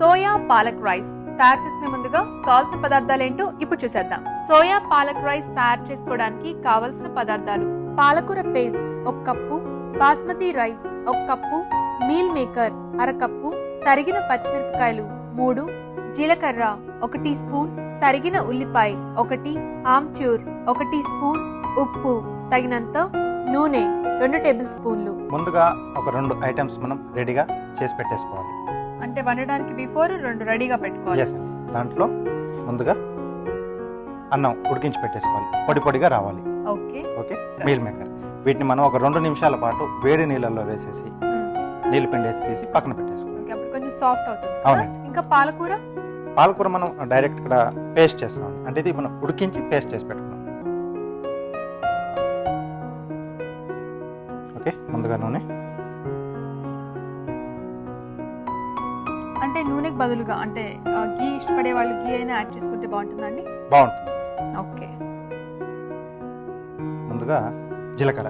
Soya palak rice తయారు చేసుకునే ముందుగా కావాల్సిన పదార్థాలు ఏంటో ఇప్పుడు చూసేద్దాం. సోయా పాలక్ రైస్ తయారు చేసుకోవడానికి కావలసిన పదార్థాలు. పాలకూర పేస్ట్ ఒక కప్పు బాస్మతి రైస్ ఒక కప్పు మీల్ మేకర్ అరకప్పు తరిగిన పచ్చిమిరపకాయలు మూడు జీలకర్ర ఒక టీ స్పూన్ తరిగిన ఉల్లిపాయ ఒకటి ఆమ్చూర్ ఒక టీ స్పూన్ ఉప్పు తగినంత నూనె రెండు టేబుల్ స్పూన్లు. ముందుగా ఒక రెండు ఐటమ్స్ మనం రెడీగా చేసి పెట్టేసుకోవాలి. అంటే వండడానికి బిఫోర్ రెండు రెడీగా పెట్టుకోవాలి. ఎస్ అండి. దాంట్లో ముందుగా అన్నం ఉడికించి పెట్టేసుకోవాలి. పొడి పొడిగా రావాలి. ఓకే. ఓకే? మీల్ మేకర్ వీటిని మనం ఒక రెండు నిమిషాల పాటు వేడి నీళ్ళల్లో వేసేసి నీళ్ళు పిండేసి తీసి పక్కన పెట్టేసుకోవాలి. అప్పుడు కొంచెం సాఫ్ట్ అవుతుంది? అవునండి. ఇంకా పాలకూర? పాలకూర మనం డైరెక్ట్ ఇక్కడ పేస్ట్ చేస్తున్నాం. అంటే ఇది మనం ఉడికించి పేస్ట్ చేసి పెట్టుకున్నాం. ఓకే? ముందుగా నూనె. అంటే నూనెకి బదులుగా అంటే గీ ఇష్టపడే వాళ్ళు గీ అయినా యాడ్ చేసుకుంటే బాగుంటుందండి? బాగుంటుంది. ఓకే. ముందుగా జీలకర్ర.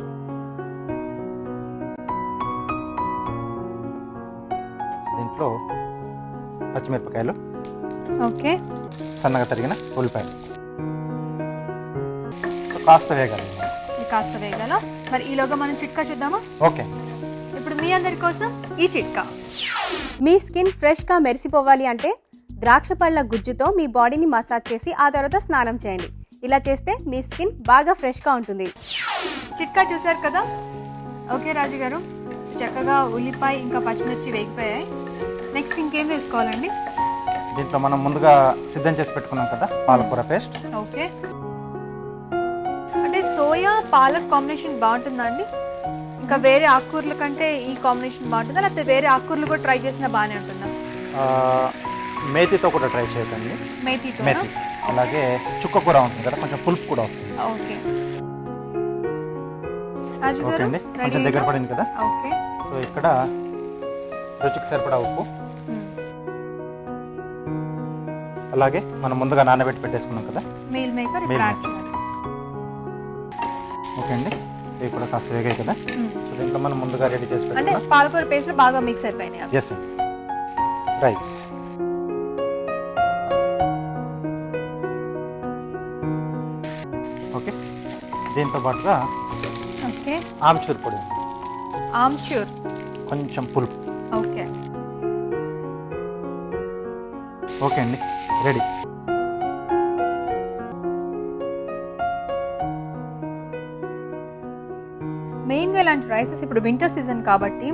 దీంట్లో పచ్చిమిరపకాయలు. ఓకే. సన్నగా తరిగిన ఉల్లిపాయలు. కాస్త వేగాలి. కాస్త వేగాల? మరి ఈలోగా మనం చిట్కా చూద్దామా? ఓకే. ఇప్పుడు మీ అందరి కోసం ఈ చిట్కా. మీ స్కిన్ ఫ్రెష్గా మెరిసిపోవాలి అంటే ద్రాక్ష పళ్ళ గుజ్జుతో మీ బాడీని మసాజ్ చేసి ఆ తర్వాత స్నానం చేయండి. ఇలా చేస్తే మీ స్కిన్ బాగా ఫ్రెష్గా ఉంటుంది. చిట్కా చూసారు కదా? ఓకే రాజు గారు చక్కగా ఉల్లిపాయ ఇంకా పచ్చిమిర్చి వేగిపోయాయి. నెక్స్ట్ ఇంకేం వేసుకోవాలండి? దీంట్లో మనం ముందుగా సిద్ధం చేసి పెట్టుకున్నాం కదా పాలకూర పేస్ట్. ఓకే. అంటే సోయా పాలక్ కాంబినేషన్ బాగుంటుందా అండి? ఇంకా వేరే ఆకుకూరల కంటే ఈ కాంబినేషన్ బాగుంటుందా? లేకపోతే వేరే ఆకుకూరలు కూడా ట్రై చేసినా బాగానే ఉంటుందా? మేతితో కూడా ట్రై చేయకండి మేతితో? మేతి. అలాగే చుక్క కూర ఉంటుంది కదా కొంచెం పులుపు కూడా వస్తుంది. ఓకే. ఓకే అండి. కొంచెం దగ్గర పడింది కదా. ఓకే. సో ఇక్కడ రుచికి సరిపడా ఉప్పు. అలాగే మనం ముందుగా నానబెట్టి పెట్టేసుకున్నాం కదా. మీల్ మేకర్ ఓకే అండి. ఇవి కూడా కాస్త వేగాయి కదా. సో దీంట్లో మనం ముందుగా రెడీ చేసి అంటే పెట్టుకున్నాం పాలకూర పేస్ట్ బాగా మిక్స్ అయిపోయినాయి. ఎస్ రైస్ ఓకే దీంతో పాటుగా ఓకే ఆమ్చూర్ పొడి. ఆమ్చూర్. కొంచెం పులుపు. ఓకే ఓకే అండి. రెడీ మెయిన్గా ఇలాంటి రైసెస్ ఇప్పుడు వింటర్ సీజన్ కాబట్టి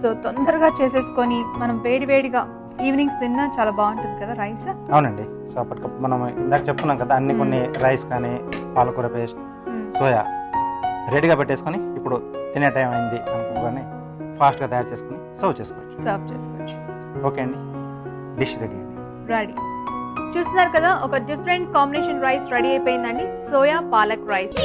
సో తొందరగా చేసేసుకొని మనం వేడివేడిగా ఈవినింగ్స్ తిన్నా చాలా బాగుంటుంది కదా రైస్? అవునండి. సో అప్పటికప్పుడు మనం ఇందాక చెప్పుకున్నాం కదా అన్ని కొన్ని రైస్ కానీ పాలకూర పేస్ట్ సోయా రెడీగా పెట్టేసుకొని ఇప్పుడు తినే టైం అయింది అనుకోగానే ఫాస్ట్గా తయారు చేసుకుని సర్వ్ చేసుకోవచ్చు. సర్వ్ చేసుకోవచ్చు. ఓకే అండి. డిష్ రెడీ అండి. రెడీ. చూస్తున్నారు కదా ఒక డిఫరెంట్ కాంబినేషన్ రైస్ రెడీ అయిపోయిందండి. Soya palak rice.